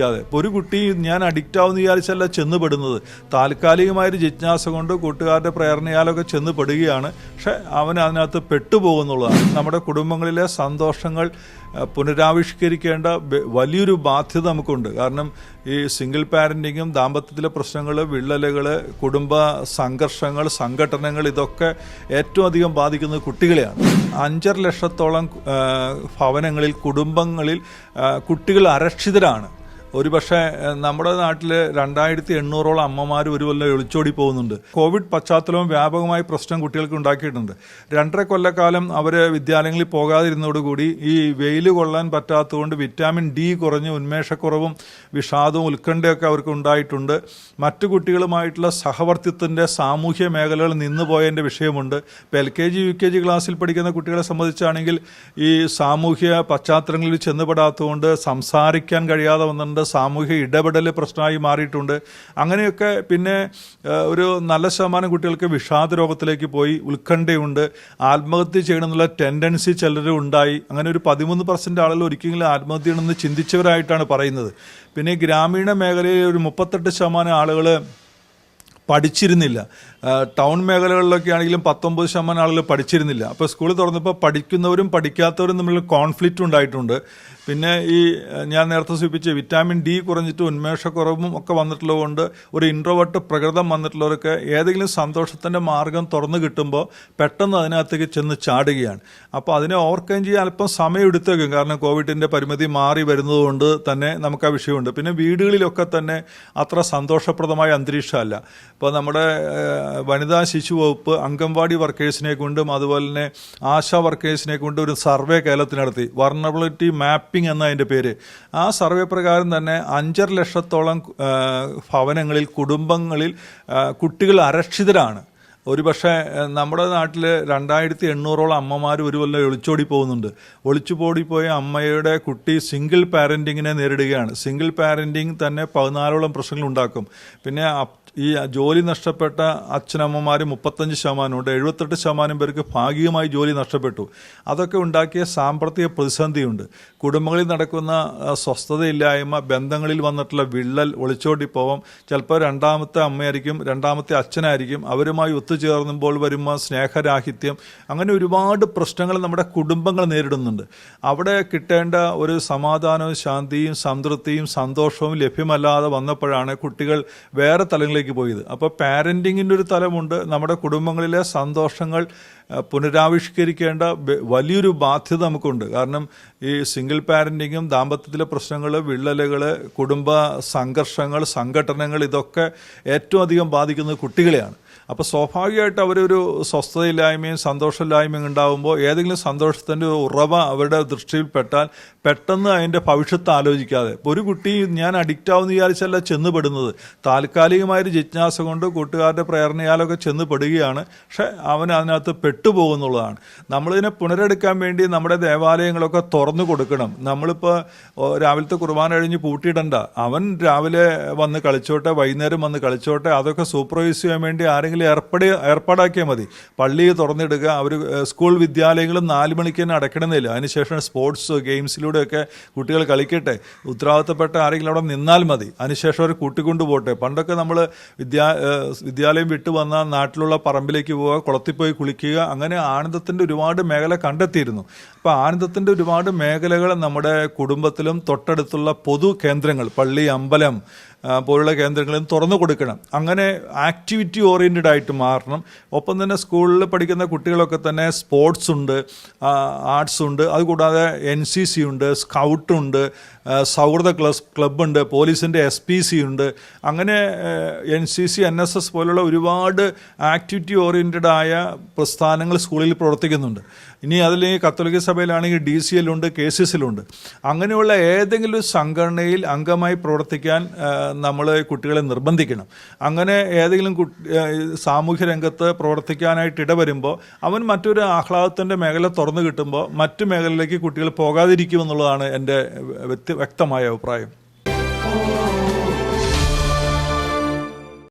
ാതെ ഒരു കുട്ടി ഞാൻ അഡിക്റ്റ് ആവുന്ന വിചാരിച്ചല്ല ചെന്ന് പെടുന്നത് താൽക്കാലികമായൊരു ജിജ്ഞാസ കൊണ്ട് കൂട്ടുകാരുടെ പ്രേരണയാലൊക്കെ ചെന്ന് പെടുകയാണ് പക്ഷെ അവൻ അതിനകത്ത് പെട്ടുപോകുന്നുള്ളതാണ്. നമ്മുടെ കുടുംബങ്ങളിലെ സന്തോഷങ്ങൾ പുനരാവിഷ്കരിക്കേണ്ട വലിയൊരു ബാധ്യത നമുക്കുണ്ട്. കാരണം ഈ സിംഗിൾ പാരന്റിങ്ങും ദാമ്പത്യത്തിലെ പ്രശ്നങ്ങൾ വിള്ളലുകൾ കുടുംബ സംഘർഷങ്ങൾ സംഘടനകൾ ഇതൊക്കെ ഏറ്റവും അധികം ബാധിക്കുന്നത് കുട്ടികളെയാണ്. അഞ്ചര ലക്ഷത്തോളം ഭവനങ്ങളിൽ കുടുംബങ്ങളിൽ കുട്ടികൾ അരക്ഷിതരാണ്. ഒരുപക്ഷെ പക്ഷേ നമ്മുടെ നാട്ടിൽ രണ്ടായിരത്തി എണ്ണൂറോളം അമ്മമാർ ഒരു കൊല്ലം ഒളിച്ചോടി പോകുന്നുണ്ട്. കോവിഡ് പശ്ചാത്തലവും വ്യാപകമായി പ്രശ്നം കുട്ടികൾക്ക് ഉണ്ടാക്കിയിട്ടുണ്ട്. രണ്ടര കൊല്ലക്കാലം അവർ വിദ്യാലയങ്ങളിൽ പോകാതിരുന്നതോടുകൂടി ഈ വെയിൽ കൊള്ളാൻ പറ്റാത്തതുകൊണ്ട് വിറ്റാമിൻ ഡി കുറഞ്ഞ് ഉന്മേഷക്കുറവും വിഷാദവും ഉത്കണ്ഠയൊക്കെ അവർക്ക് ഉണ്ടായിട്ടുണ്ട്. മറ്റു കുട്ടികളുമായിട്ടുള്ള സഹവർത്തിത്വത്തിന്റെ സാമൂഹ്യ മേഖലകൾ നിന്നുപോയതിന്റെ വിഷയമുണ്ട്. ഇപ്പോൾ L K G U K G ക്ലാസ്സിൽ പഠിക്കുന്ന കുട്ടികളെ സംബന്ധിച്ചാണെങ്കിൽ ഈ സാമൂഹ്യ പശ്ചാത്തലങ്ങളിൽ ചെന്നുപെടാത്തതുകൊണ്ട് സംസാരിക്കാൻ കഴിയാതെ വന്നിട്ടുണ്ട്. സാമൂഹ്യ ഇടപെടൽ പ്രശ്നമായി മാറിയിട്ടുണ്ട്. അങ്ങനെയൊക്കെ പിന്നെ ഒരു നല്ല ശതമാനം കുട്ടികൾക്ക് വിഷാദ രോഗത്തിലേക്ക് പോയി ഉത്കണ്ഠയുണ്ട് ആത്മഹത്യ ചെയ്യണമെന്നുള്ള ടെൻഡൻസി ചിലർ ഉണ്ടായി. അങ്ങനെ ഒരു പതിമൂന്ന് പെർസെന്റ് ആളുകൾ ഒരിക്കലും ആത്മഹത്യ ചെയ്യണമെന്ന് ചിന്തിച്ചവരായിട്ടാണ് പറയുന്നത്. പിന്നെ ഗ്രാമീണ മേഖലയിൽ ഒരു മുപ്പത്തെട്ട് ശതമാനം ആളുകൾ പഠിച്ചിരുന്നില്ല. ടൗൺ മേഖലകളിലൊക്കെ ആണെങ്കിലും പത്തൊമ്പത് ശതമാനം ആളുകൾ പഠിച്ചിരുന്നില്ല. അപ്പോൾ സ്കൂൾ തുറന്നപ്പോൾ പഠിക്കുന്നവരും പഠിക്കാത്തവരും തമ്മിൽ കോൺഫ്ലിക്റ്റ് ഉണ്ടായിട്ടുണ്ട്. പിന്നെ ഈ ഞാൻ നേരത്തെ സൂചിപ്പിച്ച വിറ്റാമിൻ ഡി കുറഞ്ഞിട്ട് ഉന്മേഷക്കുറവും ഒക്കെ വന്നിട്ടുള്ളതുകൊണ്ട് ഒരു ഇൻട്രോവേർട്ട് പ്രകൃതം വന്നിട്ടുള്ളവർക്ക് ഏതെങ്കിലും സന്തോഷത്തിന്റെ മാർഗം തുറന്നു കിട്ടുമ്പോൾ പെട്ടെന്ന് അതിനകത്തേക്ക് ചെന്ന് ചാടുകയാണ്. അപ്പോൾ അതിനെ ഓവർകം ചെയ്യാൻ അല്പം സമയം എടുത്തേക്കും. കാരണം കോവിഡിന്റെ പരിമിതി മാറി വരുന്നതുകൊണ്ട് തന്നെ നമുക്ക് ആ വിഷയമുണ്ട്. പിന്നെ വീടുകളിലൊക്കെ തന്നെ അത്ര സന്തോഷപ്രദമായ അന്തരീക്ഷമല്ല. ഇപ്പോൾ നമ്മുടെ വനിതാ ശിശു വകുപ്പ് അംഗൻവാടി വർക്കേഴ്സിനെ കൊണ്ടും അതുപോലെ തന്നെ ആശാ വർക്കേഴ്സിനെ കൊണ്ടും ഒരു സർവേ കേരളത്തിൽ നടത്തി. വർണബിലിറ്റി മാപ്പിംഗ് എന്ന അതിന്റെ പേര്. ആ സർവേ പ്രകാരം തന്നെ അഞ്ചര ലക്ഷത്തോളം ഭവനങ്ങളിൽ കുടുംബങ്ങളിൽ കുട്ടികൾ അരക്ഷിതരാണ്. ഒരുപക്ഷെ നമ്മുടെ നാട്ടിൽ രണ്ടായിരത്തി എണ്ണൂറോളം അമ്മമാർ ഒരു കൊല്ലം ഒളിച്ചോടി പോകുന്നുണ്ട്. ഒളിച്ചുപോടി പോയ അമ്മയുടെ കുട്ടി സിംഗിൾ പാരന്റിങ്ങിനെ നേരിടുകയാണ്. സിംഗിൾ പാരന്റിങ് തന്നെ പതിനാലോളം പ്രശ്നങ്ങൾ ഉണ്ടാക്കും. പിന്നെ ഈ ജോലി നഷ്ടപ്പെട്ട അച്ഛനമ്മമാർ മുപ്പത്തഞ്ച് ശതമാനമുണ്ട് എഴുപത്തെട്ട് ശതമാനം പേർക്ക് ഭാഗികമായി ജോലി നഷ്ടപ്പെട്ടു. അതൊക്കെ ഉണ്ടാക്കിയ സാമ്പത്തിക പ്രതിസന്ധിയുണ്ട്. കുടുംബങ്ങളിൽ നടക്കുന്ന സ്വസ്ഥതയില്ലായ്മ ബന്ധങ്ങളിൽ വന്നിട്ടുള്ള വിള്ളൽ ഒളിച്ചോടിപ്പോവാം ചിലപ്പോൾ രണ്ടാമത്തെ അമ്മയായിരിക്കും രണ്ടാമത്തെ അച്ഛനായിരിക്കും അവരുമായി ഒത്തുചേർന്നുമ്പോൾ വരുമ്പോൾ സ്നേഹരാഹിത്യം അങ്ങനെ ഒരുപാട് പ്രശ്നങ്ങൾ നമ്മുടെ കുടുംബങ്ങൾ നേരിടുന്നുണ്ട്. അവിടെ കിട്ടേണ്ട ഒരു സമാധാനവും ശാന്തിയും സംതൃപ്തിയും സന്തോഷവും ലഭ്യമല്ലാതെ വന്നപ്പോഴാണ് കുട്ടികൾ വേറെ തലങ്ങളിലേക്ക് പോയത്. അപ്പോൾ പാരന്റിങ്ങിന്റെ ഒരു തലമുണ്ട്. നമ്മുടെ കുടുംബങ്ങളിലെ സന്തോഷങ്ങൾ പുനരാവിഷ്കരിക്കേണ്ട വലിയൊരു ബാധ്യത നമുക്കുണ്ട്. കാരണം ഈ സിംഗിൾ പാരന്റിങ്ങും ദാമ്പത്യത്തിലെ പ്രശ്നങ്ങൾ വിള്ളലുകൾ കുടുംബ സംഘർഷങ്ങൾ സംഘടനകൾ ഇതൊക്കെ ഏറ്റവും അധികം ബാധിക്കുന്നത് കുട്ടികളെയാണ്. അപ്പോൾ സ്വാഭാവികമായിട്ട് അവരൊരു സ്വസ്ഥതയില്ലായ്മയും സന്തോഷമില്ലായ്മയും ഉണ്ടാകുമ്പോൾ ഏതെങ്കിലും സന്തോഷത്തിന്റെ ഉറവ അവരുടെ ദൃഷ്ടിയിൽപ്പെട്ടാൽ പെട്ടെന്ന് അതിന്റെ ഭവിഷ്യത്ത് ആലോചിക്കാതെ. ഒരു കുട്ടി ഞാൻ അഡിക്റ്റ് ആവുമെന്ന് വിചാരിച്ചല്ല ചെന്നുപെടുന്നത്. താൽക്കാലികമായൊരു ജിജ്ഞാസ കൊണ്ട് കൂട്ടുകാരുടെ പ്രേരണയാലൊക്കെ ചെന്നുപെടുകയാണ്. പക്ഷെ അവൻ അതിനകത്ത് പെട്ടുപോകുന്നുള്ളതാണ്. നമ്മളിതിനെ പുനരെടുക്കാൻ വേണ്ടി നമ്മുടെ ദേവാലയങ്ങളൊക്കെ തുറന്നു കൊടുക്കണം. നമ്മളിപ്പോൾ രാവിലത്തെ കുർബാന കഴിഞ്ഞ് പൂട്ടിയിടണ്ട. അവൻ രാവിലെ വന്ന് കളിച്ചോട്ടെ വൈകുന്നേരം വന്ന് കളിച്ചോട്ടെ അതൊക്കെ സൂപ്പർവൈസ് ചെയ്യാൻ വേണ്ടി ആരെങ്കിലും ഏർപ്പെടി ഏർപ്പാടാക്കിയാൽ മതി. പള്ളി തുറന്നിടുക അവർ സ്കൂൾ വിദ്യാലയങ്ങളും നാല് മണിക്ക് തന്നെ അടയ്ക്കണമെന്നില്ല. അതിനുശേഷം സ്പോർട്സ് ഗെയിംസിലൂടെയൊക്കെ കുട്ടികൾ കളിക്കട്ടെ. ഉത്തരവാദിത്തപ്പെട്ട ആരെങ്കിലും അവിടെ നിന്നാൽ മതി. അതിനുശേഷം അവർ കൂട്ടിക്കൊണ്ടു പോട്ടെ. പണ്ടൊക്കെ നമ്മൾ വിദ്യാ വിദ്യാലയം വിട്ടു വന്നാൽ നാട്ടിലുള്ള പറമ്പിലേക്ക് പോവുക കുളത്തിൽ പോയി കുളിക്കുക അങ്ങനെ ആനന്ദത്തിന്റെ ഒരുപാട് മേഖല കണ്ടെത്തിയിരുന്നു. അപ്പോൾ ആനന്ദത്തിന്റെ ഒരുപാട് മേഖലകൾ നമ്മുടെ കുടുംബത്തിലും തൊട്ടടുത്തുള്ള പൊതു കേന്ദ്രങ്ങൾ പള്ളി അമ്പലം പോലുള്ള കേന്ദ്രങ്ങളും തുറന്നു കൊടുക്കണം. അങ്ങനെ ആക്ടിവിറ്റി ഓറിയന്റഡ് ആയിട്ട് മാറണം. ഒപ്പം തന്നെ സ്കൂളിൽ പഠിക്കുന്ന കുട്ടികളൊക്കെ തന്നെ സ്പോർട്സ് ഉണ്ട് ആർട്സ് ഉണ്ട്. അതുകൂടാതെ എൻ സി സി ഉണ്ട് സ്കൗട്ട് ഉണ്ട് സൗഹൃദ ക്ലസ് ക്ലബ്ബുണ്ട് പോലീസിന്റെ എസ് പി സി ഉണ്ട്. അങ്ങനെ N C C N S S പോലുള്ള ഒരുപാട് ആക്ടിവിറ്റി ഓറിയന്റഡ് ആയ പ്രസ്ഥാനങ്ങൾ സ്കൂളിൽ പ്രവർത്തിക്കുന്നുണ്ട്. ഇനി അതിൽ കത്തോലിക്ക സഭയിലാണെങ്കിൽ ഡി സി എല്ലുണ്ട് കെ സി എസ് എല്ലുണ്ട് അങ്ങനെയുള്ള ഏതെങ്കിലും ഒരു സംഘടനയിൽ അംഗമായി പ്രവർത്തിക്കാൻ നമ്മൾ കുട്ടികളെ നിർബന്ധിക്കണം. അങ്ങനെ ഏതെങ്കിലും സാമൂഹ്യ രംഗത്ത് പ്രവർത്തിക്കാനായിട്ട് ഇടവരുമ്പോൾ അവൻ മറ്റൊരു ആഹ്ലാദത്തിന്റെ മേഖല തുറന്നു കിട്ടുമ്പോൾ മറ്റു മേഖലയിലേക്ക് കുട്ടികൾ പോകാതിരിക്കുമെന്നുള്ളതാണ് എന്റെ വ്യക്തമായ അഭിപ്രായം.